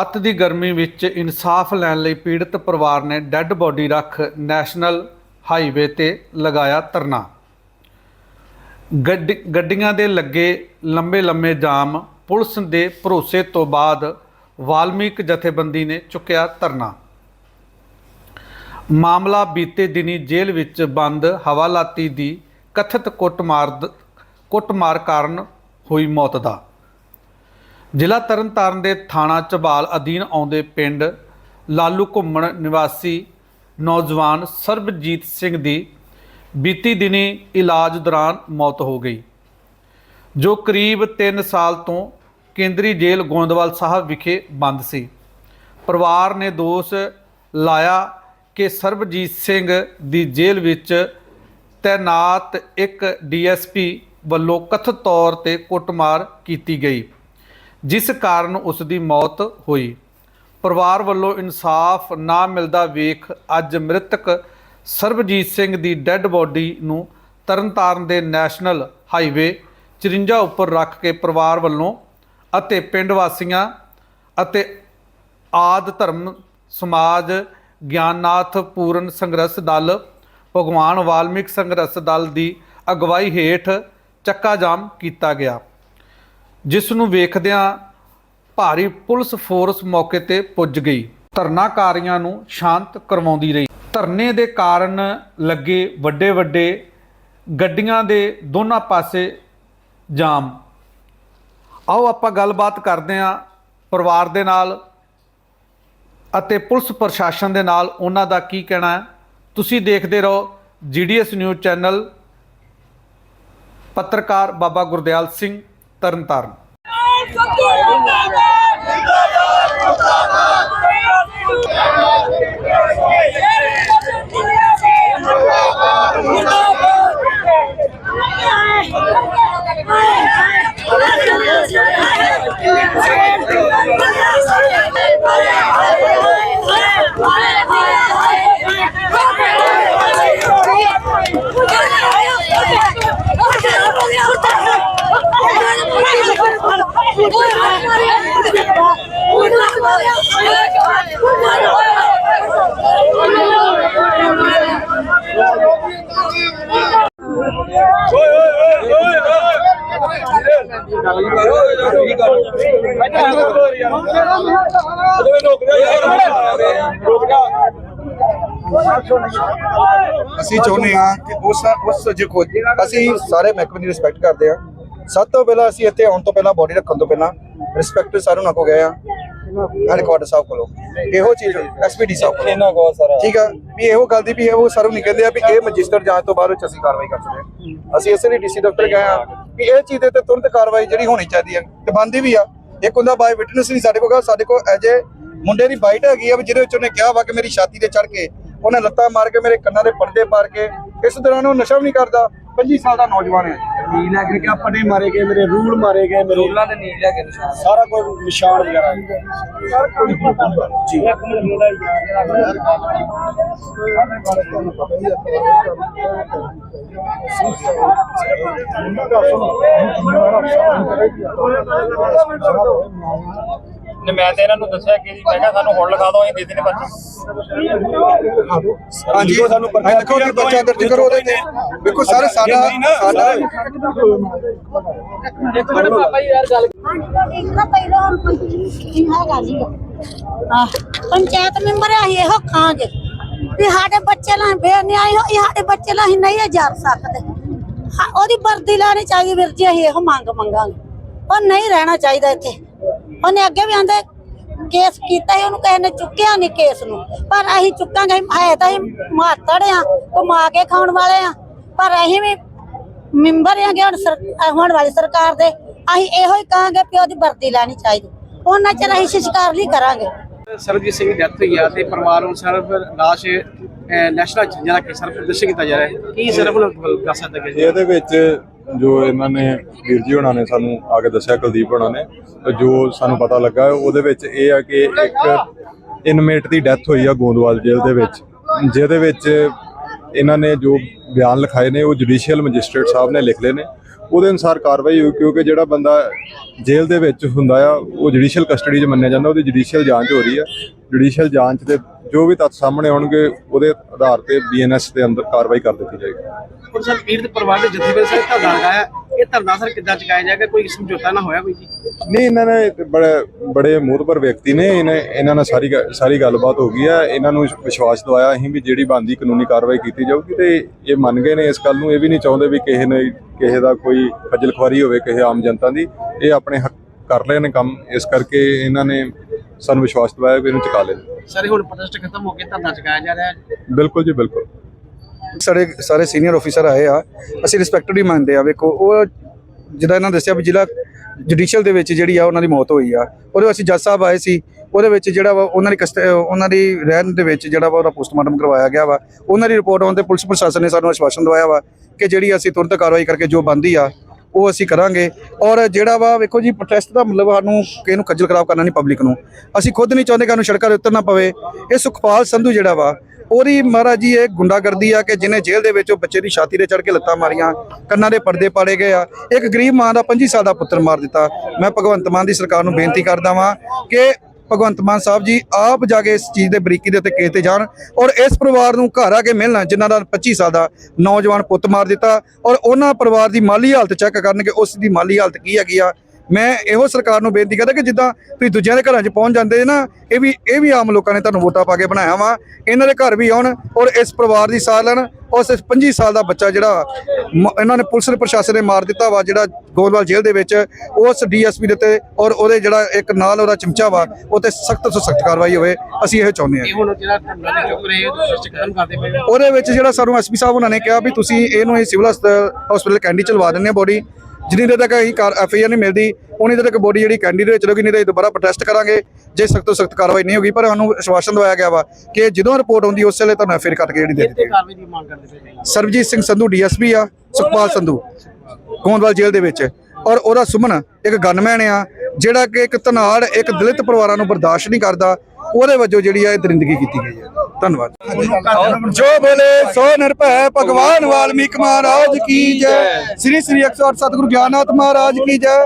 ਅੱਤ ਦੀ ਗਰਮੀ ਵਿੱਚ ਇਨਸਾਫ ਲੈਣ ਲਈ ਪੀੜਤ ਪਰਿਵਾਰ ਨੇ ਡੈੱਡ ਬੋਡੀ ਰੱਖ ਨੈਸ਼ਨਲ ਹਾਈਵੇ ਤੇ ਲਗਾਇਆ ਧਰਨਾ। ਗੱਡ- ਗੱਡੀਆਂ ਦੇ ਲੱਗੇ ਲੰਬੇ ਲੰਬੇ ਜਾਮ, ਪੁਲਿਸ ਦੇ ਭਰੋਸੇ ਤੋਂ ਬਾਅਦ ਵਾਲਮੀਕ ਜਥੇਬੰਦੀ ਨੇ ਚੁੱਕਿਆ ਧਰਨਾ। ਮਾਮਲਾ ਬੀਤੇ ਦਿਨੀ ਜੇਲ੍ਹ ਵਿੱਚ ਬੰਦ ਹਵਾਲਾਤੀ ਦੀ ਕਥਿਤ ਕੁੱਟਮਾਰ ਕੁੱਟਮਾਰ ਕਾਰਨ ਹੋਈ ਮੌਤ ਦਾ। ਜ਼ਿਲ੍ਹਾ ਤਰਨਤਾਰਨ ਦੇ ਥਾਣਾ ਝਬਾਲ ਅਧੀਨ ਆਉਂਦੇ ਪਿੰਡ ਲਾਲੂ ਘੁੰਮਣ ਨਿਵਾਸੀ ਨੌਜਵਾਨ ਸਰਬਜੀਤ ਸਿੰਘ ਦੀ ਬੀਤੀ ਦਿਨੀ ਇਲਾਜ ਦੌਰਾਨ ਮੌਤ ਹੋ ਗਈ, ਜੋ ਕਰੀਬ 3 ਸਾਲ ਤੋਂ ਕੇਂਦਰੀ ਜੇਲ੍ਹ ਗੋਇੰਦਵਾਲ ਸਾਹਿਬ ਵਿਖੇ ਬੰਦ ਸੀ। ਪਰਿਵਾਰ ਨੇ ਦੋਸ਼ ਲਾਇਆ ਕਿ ਸਰਬਜੀਤ ਸਿੰਘ ਦੀ ਜੇਲ੍ਹ ਵਿੱਚ ਤੈਨਾਤ ਇੱਕ ਡੀਐਸਪੀ ਵੱਲੋਂ ਕਥਿਤ ਤੌਰ ਤੇ ਕੁੱਟਮਾਰ ਕੀਤੀ ਗਈ। ਜਿਸ ਕਾਰਨ ਉਸ ਦੀ ਮੌਤ ਹੋਈ। ਪਰਿਵਾਰ ਵੱਲੋਂ ਇਨਸਾਫ ਨਾ ਮਿਲਦਾ ਵੇਖ ਅੱਜ ਮ੍ਰਿਤਕ ਸਰਬਜੀਤ ਸਿੰਘ ਦੀ ਡੈੱਡ ਬੋਡੀ ਨੂੰ ਤਰਨਤਾਰਨ ਦੇ ਨੈਸ਼ਨਲ ਹਾਈਵੇ 54 ਉੱਪਰ ਰੱਖ ਕੇ ਪਰਿਵਾਰ ਵੱਲੋਂ ਅਤੇ ਪਿੰਡ ਵਾਸੀਆਂ ਅਤੇ ਆਦ ਧਰਮ ਸਮਾਜ ਗਿਆਨਨਾਥ ਪੂਰਨ ਸੰਘਰਸ਼ ਦਲ, ਭਗਵਾਨ ਵਾਲਮੀਕ ਸੰਘਰਸ਼ ਦਲ ਦੀ ਅਗਵਾਈ ਹੇਠ ਚੱਕਾ ਜਾਮ ਕੀਤਾ ਗਿਆ। ਜਿਸ ਨੂੰ ਵੇਖਦਿਆਂ ਭਾਰੀ ਪੁਲਿਸ ਫੋਰਸ ਮੌਕੇ ਤੇ ਪੁੱਜ ਗਈ। ਧਰਨਾਕਾਰੀਆਂ ਨੂੰ ਸ਼ਾਂਤ ਕਰਵਾਉਂਦੀ ਰਹੀ। ਧਰਨੇ ਦੇ ਕਾਰਨ ਲੱਗੇ ਵੱਡੇ ਵੱਡੇ ਗੱਡੀਆਂ ਦੇ ਦੋਨਾਂ ਪਾਸੇ ਜਾਮ। ਆਓ ਆਪਾਂ ਗੱਲਬਾਤ ਕਰਦੇ ਹਾਂ ਪਰਿਵਾਰ ਦੇ ਨਾਲ ਅਤੇ ਪੁਲਿਸ ਪ੍ਰਸ਼ਾਸਨ ਦੇ ਨਾਲ ਉਹਨਾਂ ਦਾ ਕੀ ਕਹਿਣਾ ਹੈ। ਤੁਸੀਂ ਦੇਖਦੇ ਰਹੋ ਜੀਡੀਐਸ ਨਿਊਜ਼ ਚੈਨਲ ਪੱਤਰਕਾਰ ਬਾਬਾ ਗੁਰਦਿਆਲ ਸਿੰਘ। ਤਰਨਤਾਰਨ। ਅਸੀਂ ਚਾਹੁੰਦੇ ਹਾਂ ਕਿ ਉਸ ਉਸ ਜੇ ਅਸੀਂ ਸਾਰੇ ਮਹਿਕਮੇ ਦੀ ਰਿਸਪੈਕਟ ਕਰਦੇ ਹਾਂ। ਸਭ ਤੋਂ ਪਹਿਲਾਂ ਅਸੀਂ ਇੱਥੇ ਆਉਣ ਤੋਂ ਪਹਿਲਾਂ ਬੋਡੀ ਰੱਖਣ ਤੋਂ ਪਹਿਲਾਂ ਰਿਸਪੈਕਟ ਸਾਰਿਆਂ ਨਾਲ ਕੋ ਗਏ ਆ ਹੈਡਕੁਆਟਰ ਸਾਹਿਬ ਕੋਲੋਂ। ਇਹੋ ਚੀਜ਼ ਐਸਪੀਡੀ ਸਾਹਿਬ ਕੋਲੋਂ। ਇਹਨਾਂ ਕੋ ਸਾਰਾ। ਠੀਕ ਆ ਵੀ ਇਹੋ ਗੱਲ ਦੀ ਵੀ ਇਹੋ ਸਾਰੂ ਨਹੀਂ ਕਹਿੰਦੇ ਆ ਵੀ ਇਹ ਮੈਜਿਸਟਰ ਜਾਂਚ ਤੋਂ ਬਾਅਦ ਵਿੱਚ ਅਸੀਂ ਕਾਰਵਾਈ ਕਰ ਸਕਦੇ ਹਾਂ। ਅਸੀਂ ਇਸੇ ਲਈ ਡੀਸੀ ਦਫ਼ਤਰ ਗਏ ਆ ਵੀ ਇਹ ਚੀਜ਼ ਦੇ ਤੇ ਤੁਰੰਤ ਕਾਰਵਾਈ ਜਿਹੜੀ ਹੋਣੀ ਚਾਹੀਦੀ ਹੈ ਤੇ ਬੰਦੀ ਵੀ ਆ। ਇੱਕ ਹੁੰਦਾ ਬਾਈ ਵਿਟਨੈਸ ਨਹੀਂ ਸਾਡੇ ਕੋਲ ਗਾ ਸਾਡੇ ਕੋਲ ਏ ਮੁੰਡੇ ਦੀ ਬਾਈਟ ਹੈਗੀ ਆ ਵੀ ਜਿਹਦੇ ਵਿੱਚ ਉਹਨੇ ਕਿਹਾ ਵਾ ਕਿ ਮੇਰੀ ਛਾਤੀ ਤੇ ਚੜ ਕੇ ਉਹਨੇ ਲੱਤਾਂ ਮਾਰ ਕੇ ਮੇਰੇ ਕੰਨਾਂ ਦੇ ਪਰਦੇ ਪਾਰ ਕੇ ਇਸ ਦੌਰਾਨ ਉਹ ਨਸ਼ਾ ਵੀ ਨਹੀਂ ਕਰਦਾ। 25 ਸਾਲ ਦਾ ਨੌਜਵਾਨ ਹੈ। ਨੀਲ ਲੈ ਕੇ ਪੱਟੇ ਮਾਰੇ ਗਏ ਮੇਰੇ ਰੂਲ ਮਾਰੇ ਗਏ ਮੇਰੇ ਰੂਲਾਂ ਦੇ ਨੀਲ ਲੈ ਕੇ ਨਿਸ਼ਾਨ। ਸਾਰਾ ਕੋਈ ਨਿਸ਼ਾਨ ਵਗੈਰਾ ਜੀ। ਨੇ ਮੈਂ ਤੇ ਇਹਨਾਂ ਨੂੰ ਦੱਸਿਆ ਕਿ ਜੀ ਮੈਂ ਕਿਹਾ ਸਾਨੂੰ ਹੁਣ ਲਿਖਾ ਦਿਓ ਅਸੀਂ ਦੇ ਦੇਣੇ ਪਰਚੀ ਹਾਂਜੀ। ਸਾਨੂੰ ਪਰਚਾ ਦੇਖੋ ਕਿ ਬੱਚਾ ਦਰਜ ਕਰੋ ਉਹਦੇ ਤੇ ਵੇਖੋ ਸਰ ਸਾਡਾ ਸਾਡਾ ਨਾ ਪਹਿਲਾਂ ਹੁਣ ਕੋਈ ਹੈਗਾ ਨਹੀਂ ਆ ਪੰਚਾਇਤ ਮੈਂਬਰ ਆ ਇਹੋ ਖਾਂਗੇ। ਵੀ ਸਾਡੇ ਬੱਚੇ ਲਾਂ ਬੇਨਿਆਈ ਹੋਈ ਸਾਡੇ ਬੱਚੇ ਲਾਂ ਅਸੀਂ ਨਹੀਂ ਜਰ ਸਕਦੇ। ਹਾਂ, ਉਹਦੀ ਵਰਦੀ ਲੈਣੀ ਚਾਹੀਦੀ ਵੀਰ ਜੀ ਅਸੀਂ ਇਹੋ ਮੰਗ ਮੰਗਾਂਗੇ। ਉਹ ਨਹੀਂ ਰਹਿਣਾ ਚਾਹੀਦਾ ਇੱਥੇ। ਉਹਨੇ ਅੱਗੇ ਵੀ ਆਂਦੇ ਕੇਸ ਕੀਤਾ ਹੀ ਉਹਨੂੰ ਕਿਸੇ ਨੇ ਚੁੱਕਿਆ ਨਹੀਂ ਕੇਸ ਨੂੰ। ਪਰ ਅਸੀਂ ਚੁੱਕਾਂਗੇ ਹੈ ਤਾਂ ਅਸੀਂ ਮਾਤੜ ਆ ਕਮਾ ਕੇ ਖਾਣ ਵਾਲੇ ਆ। ਪਰ ਅਸੀਂ ਵੀ ਮੈਂਬਰ ਆਂਗੇ ਹੁਣ ਹੁਣ ਵਾਲੀ ਸਰਕਾਰ ਦੇ। ਅਸੀਂ ਇਹੋ ਹੀ ਕਹਾਂਗੇ ਕਿ ਉਹਦੀ ਵਰਦੀ ਲੈਣੀ ਚਾਹੀਦੀ। ਉਹਨਾਂ ਚਿਰ ਅਸੀਂ ਸ਼ਿਸ਼ਕਾਰ ਨਹੀਂ ਕਰਾਂਗੇ। ਸਰਬਜੀਤ ਸਿੰਘ ਦੀ ਡੈਥ ਹੋਈ ਆ ਤੇ ਪਰਿਵਾਰ ਨੂੰ ਸਿਰਫ ਲਾਸ਼ ਨੈਸ਼ਨਲ ਜਿਹੜਾ ਕਿ ਸਿਰਫ ਦਰਸ਼ਨ ਕੀਤਾ ਜਾ ਰਿਹਾ ਹੈ। ਕੀ ਸਿਰਫ ਦੱਸ ਸਕਦਾ ਕਿ ਇਹਦੇ ਵਿੱਚ ਜੋ ਇਹਨਾਂ ਨੇ ਵੀਰ ਜੀ ਹੋਣਾ ਨੇ ਸਾਨੂੰ ਆ ਕੇ ਦੱਸਿਆ, ਕੁਲਦੀਪ ਹੋਣਾ ਨੇ ਜੋ ਸਾਨੂੰ ਪਤਾ ਲੱਗਾ, ਉਹਦੇ ਵਿੱਚ ਇਹ ਆ ਕਿ ਇੱਕ ਇਨਮੇਟ ਦੀ ਡੈਥ ਹੋਈ ਆ ਗੋਂਦਵਾਲ ਜੇਲ੍ਹ ਦੇ ਵਿੱਚ, ਜਿਹਦੇ ਵਿੱਚ ਇਹਨਾਂ ਨੇ ਜੋ ਬਿਆਨ ਲਿਖਾਏ ਨੇ, ਉਹ ਜੁਡੀਸ਼ੀਅਲ ਮੈਜਿਸਟ੍ਰੇਟ ਸਾਹਿਬ ਨੇ ਲਿਖ ਲਏ ਨੇ। ਉਹਦੇ ਅਨੁਸਾਰ ਕਾਰਵਾਈ ਹੋਈ, ਕਿਉਂਕਿ ਜਿਹੜਾ ਬੰਦਾ ਜੇਲ੍ਹ ਦੇ ਵਿੱਚ ਹੁੰਦਾ ਆ, ਉਹ ਜੁਡੀਸ਼ੀਅਲ ਕਸਟਡੀ 'ਚ ਮੰਨਿਆ ਜਾਂਦਾ, ਉਹਦੀ ਜੁਡੀਸ਼ੀਅਲ ਜਾਂਚ ਹੋ ਰਹੀ ਹੈ ਜੁਡੀਸ਼ੀਅਲ ਜਾਂਚ ਦੇ ਜੋ ਵੀ ਤੱਥ ਸਾਹਮਣੇ ਆਉਣਗੇ, ਉਹਦੇ ਆਧਾਰ ਤੇ ਬੀਐਨਐਸ ਦੇ ਅੰਦਰ ਕਾਰਵਾਈ ਕਰ ਦਿੱਤੀ ਜਾਏਗੀ। ਹੁਣ ਸਰ, ਪੀੜਤ ਪਰਿਵਾਰ ਦੇ ਜਥੇਬੰਦੀ ਸਰ ਧਰਨਾ ਲਗਾਇਆ ਇਹ ਧਰਨਾ ਸਰ ਕਿੱਦਾਂ ਚੁਕਾਇਆ ਜਾਏਗਾ? ਕੋਈ ਸਮਝੌਤਾ ਨਾ ਹੋਇਆ ਕੋਈ ਜੀ? ਨਹੀਂ ਇਹਨਾਂ ਨੇ ਬੜੇ ਬੜੇ ਮੋਹਤਬਰ ਵਿਅਕਤੀ ਨੇ। ਇਹਨੇ ਇਹਨਾਂ ਨਾਲ ਸਾਰੀ ਗੱਲ- ਸਾਰੀ ਗੱਲਬਾਤ ਹੋ ਗਈ ਆ। ਇਹਨਾਂ ਨੂੰ ਵਿਸ਼ਵਾਸ ਦਵਾਇਆ ਅਸੀਂ ਵੀ ਜਿਹੜੀ ਬਣਦੀ ਕਾਨੂੰਨੀ ਕਾਰਵਾਈ ਕੀਤੀ ਜਾਊਗੀ ਤੇ ਇਹ ਮੰਨ ਗਏ ਨੇ ਇਸ ਗੱਲ ਨੂੰ। ਇਹ ਵੀ ਨਹੀਂ ਚਾਹੁੰਦੇ ਵੀ ਕਿਸੇ ਨੇ ਕਿਸੇ ਦਾ ਕੋਈ ਖੱਜਲ ਖੁਆਰੀ ਹੋਵੇ ਕਿਸੇ ਆਮ ਜਨਤਾ ਦੀ। ਇਹ ਆਪਣੇ ਹੱਕ ਕਰ ਰਹੇ ਨੇ ਕੰਮ। ਇਸ ਕਰਕੇ ਇਹਨਾਂ ਨੇ ਸਾਨੂੰ ਵਿਸ਼ਵਾਸ ਦਵਾਇਆ ਵੀ ਇਹਨੂੰ ਚੁਕਾ ਲੈਣ ਸਰ ਹੁਣ ਪ੍ਰੋਟੈਸਟ ਖਤਮ ਹੋ ਕੇ ਧਰਨਾ ਚੁਕਾਇਆ ਜਾ ਰਿਹਾ ਹੈ। ਬਿਲਕੁਲ ਜੀ ਬਿਲਕੁਲ। ਸਾਡੇ ਸਾਰੇ ਸੀਨੀਅਰ ਅਫੀਸਰ ਆਏ ਆ, ਅਸੀਂ ਰਿਸਪੈਕਟਡ ਹੀ ਮੰਨਦੇ ਆ, ਵੇਖੋ, ਉਹ ਜਿੱਦਾਂ ਇਹਨਾਂ ਦੱਸਿਆ ਵੀ ਜ਼ਿਲ੍ਹਾ ਜੁਡੀਸ਼ੀਅਲ ਦੇ ਵਿੱਚ ਜਿਹੜੀ ਆ ਉਹਨਾਂ ਦੀ ਮੌਤ ਹੋਈ ਆ, ਉਹਦੇ ਵਿੱਚ ਜੱਜ ਸਾਹਿਬ ਆਏ ਸੀ, ਉਹਦੇ ਵਿੱਚ ਜਿਹੜਾ ਵਾ ਉਹਨਾਂ ਦੀ ਕਸਟ, ਉਹਨਾਂ ਦੀ ਰਹਿਣ ਦੇ ਵਿੱਚ ਜਿਹੜਾ ਵਾ ਉਹਦਾ ਪੋਸਟਮਾਰਟਮ ਕਰਵਾਇਆ ਗਿਆ ਵਾ, ਉਹਨਾਂ ਦੀ ਰਿਪੋਰਟ ਆਉਣ ਤੇ ਪੁਲਿਸ ਪ੍ਰਸ਼ਾਸਨ ਨੇ ਸਾਨੂੰ ਆਸ਼ਵਾਸਨ ਦਵਾਇਆ ਵਾ ਕਿ ਜਿਹੜੀ ਅਸੀਂ ਤੁਰੰਤ ਕਾਰਵਾਈ ਕਰਕੇ ਜੋ ਬੰਦੀ ਆ, ਉਹ ਅਸੀਂ ਕਰਾਂਗੇ, ਔਰ ਜਿਹੜਾ ਵਾ ਵੇਖੋ ਜੀ ਪ੍ਰੋਟੈਸਟ ਦਾ ਮਤਲਬ ਸਾਨੂੰ ਕਿਸੇ ਨੂੰ ਖੱਜਲ ਖਰਾਬ ਕਰਨਾ ਨਹੀਂ ਪਬਲਿਕ ਨੂੰ, ਅਸੀਂ ਖੁਦ ਨਹੀਂ ਚਾਹੁੰਦੇ ਕਿ ਸਾਨੂੰ ਸੜਕਾਂ 'ਤੇ ਉਤਰਨਾ ਪਵੇ, ਇਹ ਸੁਖਪਾਲ ਸੰਧੂ ਜਿਹੜਾ ਵਾ ਉਹਦੀ ਮਹਾਰਾਜ ਜੀ ਇਹ ਗੁੰਡਾਗਰਦੀ ਆ ਕਿ ਜਿਹਨੇ ਜੇਲ੍ਹ ਦੇ ਵਿੱਚ ਉਹ ਬੱਚੇ ਦੀ ਛਾਤੀ ਤੇ ਚੜ ਕੇ ਲੱਤਾਂ ਮਾਰੀਆਂ, ਕੰਨਾਂ ਦੇ ਪਰਦੇ ਪਾੜੇ ਗਏ ਆ। ਇੱਕ ਗਰੀਬ ਮਾਂ ਦਾ 25 ਸਾਲ ਦਾ ਪੁੱਤਰ ਮਾਰ ਦਿੱਤਾ। ਮੈਂ ਭਗਵੰਤ ਮਾਨ ਦੀ ਸਰਕਾਰ ਨੂੰ ਬੇਨਤੀ ਕਰਦਾ ਵਾਂ ਕਿ ਭਗਵੰਤ ਮਾਨ ਸਾਹਿਬ ਜੀ ਆਪ ਜਾ ਕੇ ਇਸ ਚੀਜ਼ ਦੇ ਬਰੀਕੀ ਦੇ ਉੱਤੇ ਕੇਸ ਤੇ ਜਾਣ ਔਰ ਇਸ ਪਰਿਵਾਰ ਨੂੰ ਘਰ ਆ ਕੇ ਮਿਲਣਾ, ਜਿਨ੍ਹਾਂ ਦਾ 25 ਸਾਲ ਦਾ ਨੌਜਵਾਨ ਪੁੱਤ ਮਾਰ ਦਿੱਤਾ ਔਰ ਉਹਨਾਂ ਪਰਿਵਾਰ ਦੀ ਮਾਲੀ ਹਾਲਤ ਚੈੱਕ ਕਰਨ ਕਿ ਉਸ ਦੀ ਮਾਲੀ ਹਾਲਤ ਕੀ ਹੈਗੀ ਆ ਮੈਂ ਇਹੋ ਸਰਕਾਰ ਨੂੰ ਬੇਨਤੀ ਕਰਦਾ ਕਿ ਜਿੱਦਾਂ ਤੁਸੀਂ ਦੂਜਿਆਂ ਦੇ ਘਰਾਂ 'ਚ ਪਹੁੰਚ ਜਾਂਦੇ ਨਾ ਇਹ ਵੀ ਇਹ ਵੀ ਆਮ ਲੋਕਾਂ ਨੇ ਤੁਹਾਨੂੰ ਵੋਟਾਂ ਪਾ ਕੇ ਬਣਾਇਆ ਵਾ। ਇਹਨਾਂ ਦੇ ਘਰ ਵੀ ਆਉਣ ਔਰ ਇਸ ਪਰਿਵਾਰ ਦੀ ਸਾਰ ਲੈਣ ਉਸ 25 ਸਾਲ ਦਾ ਬੱਚਾ ਜਿਹੜਾ ਇਹਨਾਂ ਨੇ ਪੁਲਿਸ ਦੇ ਪ੍ਰਸ਼ਾਸਨ ਨੇ ਮਾਰ ਦਿੱਤਾ ਵਾ ਜਿਹੜਾ ਗੋਲਵਾਲ ਜੇਲ੍ਹ ਦੇ ਵਿੱਚ ਉਸ ਡੀਐਸਪੀ ਦੇ ਉੱਤੇ ਔਰ ਉਹਦੇ ਜਿਹੜਾ ਇੱਕ ਨਾਲ ਉਹਦਾ ਚਮਚਾ ਵਾ ਉਹ ਤੇ ਸਖਤ ਤੋਂ ਸਖਤ ਕਾਰਵਾਈ ਹੋਵੇ ਅਸੀਂ ਇਹ ਚਾਹੁੰਦੇ ਹਾਂ। ਹੁਣ ਜਿਹੜਾ ਚੁੱਕ ਰਹੇ। ਉਹਦੇ ਵਿੱਚ ਜਿਹੜਾ ਸਾਨੂੰ ਐਸਪੀ ਸਾਹਿਬ ਉਹਨਾਂ ਨੇ ਕਿਹਾ ਵੀ ਤੁਸੀਂ ਇਹਨੂੰ ਇਹ ਸਿਵਲ ਹਸਪੀਟਲ ਕੈਂਡੀ ਚ ਲਵਾ ਦਿੰਦੇ ਆ ਬੋਡੀ ਜਿੰਨੀ ਦੇਰ ਤੱਕ ਅਸੀਂ ਕਾਰ ਐਫ ਆਈ ਆਰ ਨਹੀਂ ਮਿਲਦੀ ਉਨੀ ਦੇਰ ਤੱਕ ਬੋਡੀ ਜਿਹੜੀ ਕੈਂਡੀ ਦੇ ਵਿੱਚ ਚਲੋਗੀ ਨਹੀਂ ਤਾਂ ਦੁਬਾਰਾ ਪ੍ਰੋਟੈਸਟ ਕਰਾਂਗੇ। ਜੇ ਸਖਤ ਤੋਂ ਸਖਤ ਕਾਰਵਾਈ ਨਹੀਂ ਹੋਗੀ ਪਰ ਸਾਨੂੰ ਆਸ਼ਵਾਸਨ ਦਵਾਇਆ ਗਿਆ ਵਾ ਕਿ ਜਦੋਂ ਰਿਪੋਰਟ ਆਉਂਦੀ ਉਸ ਵੇਲੇ ਤੁਹਾਨੂੰ ਐਫ ਕੱਟ ਕੇ ਜਿਹੜੀ ਦੇ ਦਿੱਤੀ ਸਰਬਜੀਤ ਸਿੰਘ ਸੰਧੂ ਡੀਐਸਪੀ ਆ ਸੁਖਪਾਲ ਸੰਧੂ ਗੋਂਦਵਾਲ ਜੇਲ੍ਹ ਦੇ ਵਿੱਚ। ਔਰ ਉਹਦਾ ਸੁਮਨ ਇੱਕ ਗਨਮੈਨ ਆ ਜਿਹੜਾ ਕਿ ਇੱਕ ਧਨਾੜ ਇੱਕ ਦਲਿਤ ਪਰਿਵਾਰਾਂ ਨੂੰ ਬਰਦਾਸ਼ਤ ਨਹੀਂ ਕਰਦਾ ਉਹਦੇ ਵਜੋਂ ਜਿਹੜੀ ਆ ਇਹ ਦਰਿੰਦਗੀ ਕੀਤੀ ਗਈ ਹੈ। ਧੰਨਵਾਦ। ਜੋ ਬੋਲੇ ਸੋ ਨਿਰਭੈ ਭਗਵਾਨ ਵਾਲਮੀਕ ਮਹਾਰਾਜ ਕੀ ਜੈ। ਸ੍ਰੀ ਸ੍ਰੀ 108 ਸਤਿਗੁਰੂ ਗਿਆਨਨਾਥ ਮਹਾਰਾਜ ਕੀ ਜੈ।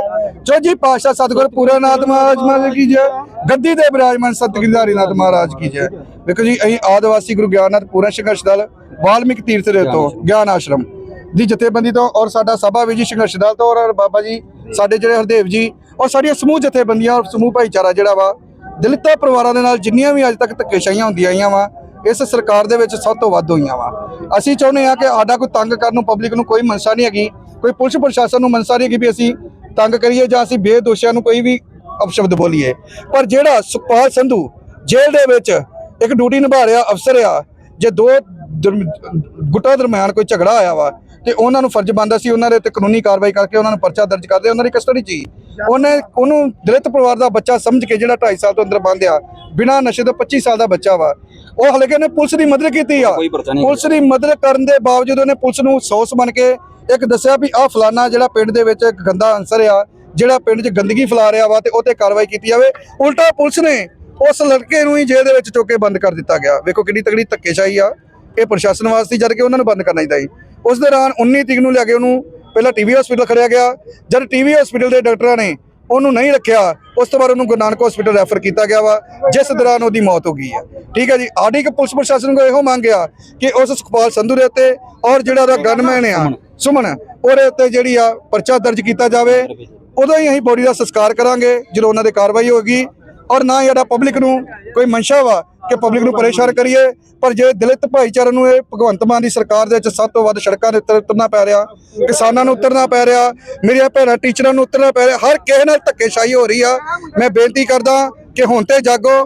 ਚੌਜੀ ਪਾਤਸ਼ਾਹ ਸਤਿਗੁਰੂ ਪੂਰਨਾਥ ਮਹਾਰਾਜ ਮਹਾਰਾਜ ਕੀ ਜੈ। ਗੱਦੀ ਦੇ ਬਿਰਾਜਮਾਨ ਸਤਿਗੁਰੂ ਨਾਥ ਮਹਾਰਾਜ ਕੀ ਜੈ। ਵੇਖੋ ਜੀ ਅਸੀਂ ਆਦਿਵਾਸੀ ਗੁਰੂ ਗਿਆਨਨਾਥ ਪੂਰਨ ਸੰਘਰਸ਼ ਦਲ ਵਾਲਮੀਕ ਤੀਰਥ ਦੇ ਤੋਂ ਗਿਆਨ ਆਸ਼ਰਮ ਦੀ ਜਥੇਬੰਦੀ ਤੋਂ ਔਰ ਸਾਡਾ ਸਭਾ ਵਿਜੀ ਸੰਘਰਸ਼ ਦਲ ਤੋਂ ਔਰ ਬਾਬਾ ਜੀ ਸਾਡੇ ਜਿਹੜੇ ਹਰਦੇਵ ਜੀ ਔਰ ਸਾਡੀਆਂ ਸਮੂਹ ਜਥੇਬੰਦੀਆਂ ਔਰ ਸਮੂਹ ਭਾਈਚਾਰਾ ਜਿਹੜਾ ਵਾ ਦਲਿਤਾਂ ਪਰਿਵਾਰਾਂ ਦੇ ਨਾਲ ਜਿੰਨੀਆਂ ਵੀ ਅੱਜ ਤੱਕ ਧੱਕੇਸ਼ਾਹੀਆਂ ਹੁੰਦੀਆਂ ਆਈਆਂ ਵਾ ਇਸ ਸਰਕਾਰ ਦੇ ਵਿੱਚ ਸਭ ਤੋਂ ਵੱਧ ਹੋਈਆਂ ਵਾ। ਅਸੀਂ ਚਾਹੁੰਦੇ ਆ ਕਿ ਸਾਡਾ ਕੋਈ ਤੰਗ ਕਰਨ ਨੂੰ ਪਬਲਿਕ ਨੂੰ ਕੋਈ ਮਨਸਾ ਨਹੀਂ ਹੈਗੀ। ਕੋਈ ਪੁਲਿਸ ਪ੍ਰਸ਼ਾਸਨ ਨੂੰ ਮਨਸਾ ਨਹੀਂ ਹੈਗੀ ਵੀ ਅਸੀਂ ਤੰਗ ਕਰੀਏ ਜਾਂ ਅਸੀਂ ਬੇਦੋਸ਼ੀਆਂ ਨੂੰ ਕੋਈ ਵੀ ਅਪਸ਼ਬਦ ਬੋਲੀਏ। ਪਰ ਜਿਹੜਾ ਸੁਖਪਾਲ ਸੰਧੂ ਜੇਲ੍ਹ ਦੇ ਵਿੱਚ ਇੱਕ ਡਿਊਟੀ ਨਿਭਾ ਰਿਹਾ ਅਫਸਰ ਆ, ਜੇ ਦੋ ਦਰਮ- ਗੁੱਟਾਂ ਦਰਮਿਆਨ ਕੋਈ ਝਗੜਾ ਆਇਆ ਵਾ ਤੇ ਉਹਨਾਂ ਨੂੰ ਫਰਜ਼ ਬਣਦਾ ਸੀ ਉਹਨਾਂ ਦੇ ਉੱਤੇ ਕਾਨੂੰਨੀ ਕਾਰਵਾਈ ਕਰਕੇ ਉਹਨਾਂ ਨੂੰ ਪਰਚਾ ਦਰਜ ਕਰਦੇ ਉਹਨਾਂ ਦੀ ਕਸਟਡੀ 'ਚ ਹੀ। ਉਹਨੇ ਉਹਨੂੰ ਦਲਿਤ ਪਰਿਵਾਰ ਦਾ ਬੱਚਾ ਸਮਝ ਕੇ ਜਿਹੜਾ 2.5 ਸਾਲ ਤੋਂ ਅੰਦਰ ਬੰਦ ਆ ਬਿਨਾਂ ਨਸ਼ੇ ਤੋਂ 25 ਸਾਲ ਦਾ ਬੱਚਾ ਵਾ। ਉਹ ਹਲੇ ਕਿ ਉਹਨੇ ਪੁਲਿਸ ਦੀ ਮਦਦ ਕੀਤੀ ਆ। ਪੁਲਿਸ ਦੀ ਮਦਦ ਕਰਨ ਦੇ ਬਾਵਜੂਦ ਉਹਨੇ ਪੁਲਿਸ ਨੂੰ ਸੌਸ ਬਣ ਕੇ ਇੱਕ ਦੱਸਿਆ ਵੀ ਆਹ ਫਲਾਨਾ ਜਿਹੜਾ ਪਿੰਡ ਦੇ ਵਿੱਚ ਇੱਕ ਗੰਦਾ ਅੰਸਰ ਆ ਜਿਹੜਾ ਪਿੰਡ 'ਚ ਗੰਦਗੀ ਫੈਲਾ ਰਿਹਾ ਵਾ ਤੇ ਉਹ ਤੇ ਕਾਰਵਾਈ ਕੀਤੀ ਜਾਵੇ। ਉਲਟਾ ਪੁਲਿਸ ਨੇ ਉਸ ਲੜਕੇ ਨੂੰ ਹੀ ਜੇਲ੍ਹ ਦੇ ਵਿੱਚ ਚੁੱਕ ਬੰਦ ਕਰ ਦਿੱਤਾ ਗਿਆ। ਵੇਖੋ ਕਿੰਨੀ ਤਗੜੀ ਧੱਕੇਸ਼ਾਹੀ ਆ। ਇਹ ਪ੍ਰਸ਼ਾਸਨ ਵਾਸਤੇ ਜਦ ਕਿ ਉਹਨਾਂ ਨੂੰ ਬੰਦ ਕਰਨਾ ਚਾਹੀਦਾ ਸੀ ਉਸ ਦੌਰਾਨ 19 ਤਰੀਕ ਨੂੰ ਲੈ ਕੇ ਉਹਨੂੰ ਪਹਿਲਾਂ ਟੀਵੀ ਹਸਪੀਟਲ ਖੜਿਆ ਗਿਆ। ਜਦ ਟੀਵੀ ਹਸਪੀਟਲ ਦੇ ਡਾਕਟਰਾਂ ਨੇ ਉਹਨੂੰ ਨਹੀਂ ਰੱਖਿਆ, ਉਸ ਤੋਂ ਬਾਅਦ ਉਹਨੂੰ ਗੁਰੂ ਨਾਨਕ ਹਸਪੀਟਲ ਰੈਫਰ ਕੀਤਾ ਗਿਆ ਵਾ, ਜਿਸ ਦੌਰਾਨ ਉਹਦੀ ਮੌਤ ਹੋ ਗਈ ਹੈ ਠੀਕ ਹੈ ਜੀ? ਆਡੀ ਇੱਕ ਪੁਲਿਸ ਪ੍ਰਸ਼ਾਸਨ ਕੋ ਇਹੋ ਮੰਗਿਆ ਕਿ ਉਸ ਸੁਖਪਾਲ ਸੰਧੂ ਦੇ ਉੱਤੇ ਔਰ ਜਿਹੜਾ ਉਹਦਾ ਗਨਮੈਨ ਆ, ਸੁਮਨ, ਉਹਦੇ ਉੱਤੇ ਜਿਹੜੀ ਆ ਪਰਚਾ ਦਰਜ ਕੀਤਾ ਜਾਵੇ। ਉਦੋਂ ਹੀ ਅਸੀਂ ਬੋਡੀ ਦਾ ਸੰਸਕਾਰ ਕਰਾਂਗੇ, ਜਦੋਂ ਉਹਨਾਂ ਦੇ ਕਾਰਵਾਈ ਹੋਗੀ ਔਰ ਨਾ ਜਿਹੜਾ ਪਬਲਿਕ ਨੂੰ ਕੋਈ ਮਨਸ਼ਾ ਵਾ ਕਿ ਪਬਲਿਕ ਨੂੰ ਪਰੇਸ਼ਾਨ ਕਰੀਏ, ਪਰ ਜੇ ਦਲਿਤ ਭਾਈਚਾਰੇ ਨੂੰ ਇਹ ਭਗਵੰਤ ਮਾਨ ਦੀ ਸਰਕਾਰ ਦੇ ਵਿੱਚ ਸਭ ਤੋਂ ਵੱਧ ਸੜਕਾਂ ਦੇ ਉੱਤੇ ਉਤਰਨਾ ਪੈ ਰਿਹਾ, ਕਿਸਾਨਾਂ ਨੂੰ ਉਤਰਨਾ ਪੈ ਰਿਹਾ, ਮੇਰੀਆਂ ਭੈਣਾਂ ਟੀਚਰਾਂ ਨੂੰ ਉਤਰਨਾ ਪੈ ਰਿਹਾ, ਹਰ ਕਿਸੇ ਨਾਲ ਧੱਕੇਸ਼ਾਹੀ ਹੋ ਰਹੀ ਆ। ਮੈਂ ਬੇਨਤੀ ਕਰਦਾ ਕਿ ਹੁਣ ਤੇ ਜਾਗੋ,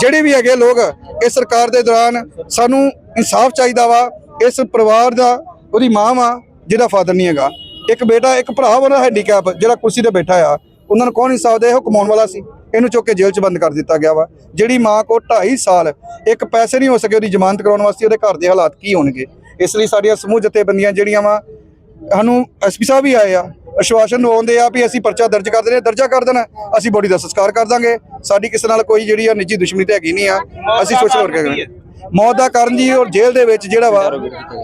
ਜਿਹੜੇ ਵੀ ਹੈਗੇ ਲੋਕ, ਇਸ ਸਰਕਾਰ ਦੇ ਦੌਰਾਨ ਸਾਨੂੰ ਇਨਸਾਫ ਚਾਹੀਦਾ ਵਾ, ਇਸ ਪਰਿਵਾਰ ਦਾ, ਉਹਦੀ ਮਾਂ ਵਾ, ਜਿਹਦਾ ਫਾਦਰ ਨਹੀਂ ਹੈਗਾ। ਇੱਕ ਬੇਟਾ, ਇੱਕ ਭਰਾ ਉਹਦਾ ਹੈਂਡੀਕੈਪ ਜਿਹੜਾ ਕੁਰਸੀ ਤੇ ਬੈਠਾ ਆ, ਉਹਨਾਂ ਨੂੰ ਕੌਣ ਇਨਸਾਫ ਦੇ ਉਹ ਕਮਾਉਣ ਵਾਲਾ ਸੀ। ਇਹਨੂੰ ਚੁੱਕ ਕੇ ਜੇਲ੍ਹ 'ਚ ਬੰਦ ਕਰ ਦਿੱਤਾ ਗਿਆ ਵਾ। ਜਿਹੜੀ ਮਾਂ ਕੋ 2.5 ਸਾਲ ਇੱਕ ਪੈਸੇ ਨਹੀਂ ਹੋ ਸਕੇ ਉਹਦੀ ਜ਼ਮਾਨਤ ਕਰਾਉਣ ਵਾਸਤੇ ਉਹਦੇ ਘਰ ਦੇ ਹਾਲਾਤ ਕੀ ਹੋਣਗੇ? ਇਸ ਲਈ ਸਾਡੀਆਂ ਸਮੂਹ ਜਥੇਬੰਦੀਆਂ ਜਿਹੜੀਆਂ ਵਾ ਸਾਨੂੰ ਐਸਪੀ ਸਾਹਿਬ ਵੀ ਆਏ ਆ ਅਸ਼ਵਾਸਨ ਦਵਾਉਂਦੇ ਆ ਵੀ ਅਸੀਂ ਪਰਚਾ ਦਰਜ ਕਰ ਦਿੰਦੇ ਦਰਜਾ ਕਰ ਦੇਣਾ ਅਸੀਂ ਬੋਡੀ ਦਾ ਸੰਸਕਾਰ ਕਰ ਦਾਂਗੇ। ਸਾਡੀ ਕਿਸੇ ਨਾਲ ਕੋਈ ਜਿਹੜੀ ਆ ਨਿੱਜੀ ਦੁਸ਼ਮਣੀ ਤੇ ਹੈਗੀ ਨਹੀਂ ਆ ਅਸੀਂ ਸੋਸ਼ਲ ਵਰਕ ਕਰਾਂਗੇ। ਮੌਤ ਦਾ ਕਾਰਨ ਜੀ ਔਰ ਜੇਲ੍ਹ ਦੇ ਵਿੱਚ ਜਿਹੜਾ ਵਾ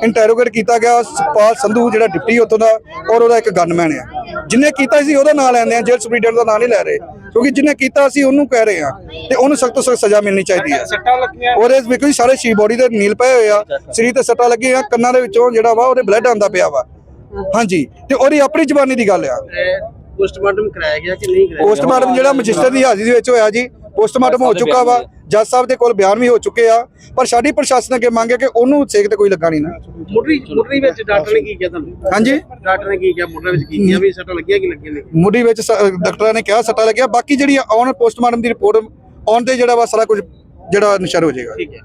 ਇੰਟਰੋਗੇਟ ਕੀਤਾ ਗਿਆ ਸੁਖਪਾਲ ਸੰਧੂ ਜਿਹੜਾ ਡਿਪਟੀ ਉੱਥੋਂ ਦਾ ਔਰ ਉਹਦਾ ਇੱਕ ਗਨਮੈਨ ਆ। ਜਿਹਨੇ ਕੀਤਾ ਸੀ ਉਹਦਾ ਨਾਂ ਲੈਂਦੇ ਆ ਜੇਲ੍ਹ ਸੁਪਰੀਡੈਂਟ ਦਾ ਨਾਂ ਨਹੀਂ ਲੈ ਰਹੇ। ਕਿਉਂਕਿ ਜਿਹਨੇ ਕੀਤਾ ਸੀ ਉਹਨੂੰ ਕਹਿ ਰਹੇ ਆ ਤੇ ਉਹਨੂੰ ਸਖਤ ਤੋਂ ਸਖਤ ਸਜ਼ਾ ਮਿਲਣੀ ਚਾਹੀਦੀ ਹੈ ਲੱਗੀਆਂ। ਉਹਦੇ ਵਿੱਚ ਵੀ ਸਾਰੇ ਸ਼ੀ ਬੋਡੀ ਦੇ ਨੀਲ ਪਏ ਹੋਏ ਆ ਸਰੀਰ ਤੇ ਸੱਟਾਂ ਲੱਗੀਆਂ ਕੰਨਾਂ ਦੇ ਵਿੱਚੋਂ ਜਿਹੜਾ ਵਾ ਉਹਦੇ ਬਲੱਡ ਆਉਂਦਾ ਪਿਆ ਵਾ। ਹਾਂਜੀ ਤੇ ਉਹਦੀ ਆਪਣੀ ਜ਼ਬਾਨੀ ਦੀ ਗੱਲ ਆ। ਪੋਸਟਮਾਰਟਮ ਕਰਾਇਆ ਗਿਆ ਕਿ ਨਹੀਂ ਕਰਾਇਆ ਪੋਸਟਮਾਰਟਮ ਜਿਹੜਾ ਮੈਜਿਸਟਰ ਦੀ ਹਾਜ਼ਰੀ ਦੇ ਵਿੱਚ ਹੋਇਆ ਜੀ ਪੋਸਟਮਾਰਟਮ ਹੋ ਚੁੱਕਾ ਵਾ। ਜੱਜ ਸਾਹਿਬ ਦੇ ਕੋਲ ਬਿਆਨ ਵੀ ਹੋ ਚੁੱਕੇ ਆ ਪਰ ਸਾਡੀ ਪ੍ਰਸ਼ਾਸਨ ਅੱਗੇ ਮੰਗ ਹੈ ਕਿ ਉਹਨੂੰ ਸੇਕ ਤੇ ਕੋਈ ਲੱਗਾ ਨਹੀਂ ਨਾ। ਮੁੱਢਲੀ ਮੁੱਢਲੀ ਵਿੱਚ ਡਾਕਟਰ ਨੇ ਕੀ ਕਿਹਾ ਤੁਹਾਨੂੰ? ਹਾਂਜੀ? ਡਾਕਟਰ ਨੇ ਕੀ ਕਿਹਾ? ਮੁੱਢਲੇ ਵਿੱਚ ਕੀ ਕਿਹਾ ਵੀ ਸੱਟਾਂ ਲੱਗੀਆਂ ਕਿ ਲੱਗੀਆਂ ਨਹੀਂ? ਮੁੱਢੀ ਵਿੱਚ ਡਾਕਟਰਾਂ ਨੇ ਕਿਹਾ ਸੱਟਾ ਲੱਗਿਆ ਬਾਕੀ ਜਿਹੜੀ ਆਉਣ ਪੋਸਟਮਾਰਟਮ ਦੀ ਰਿਪੋਰਟ ਆਉਣ ਤੇ ਜਿਹੜਾ ਵਾ ਸਾਰਾ ਕੁਝ ਜਿਹੜਾ ਨਿਸ਼ਰ ਹੋ ਜਾਏਗਾ। ਠੀਕ ਹੈ।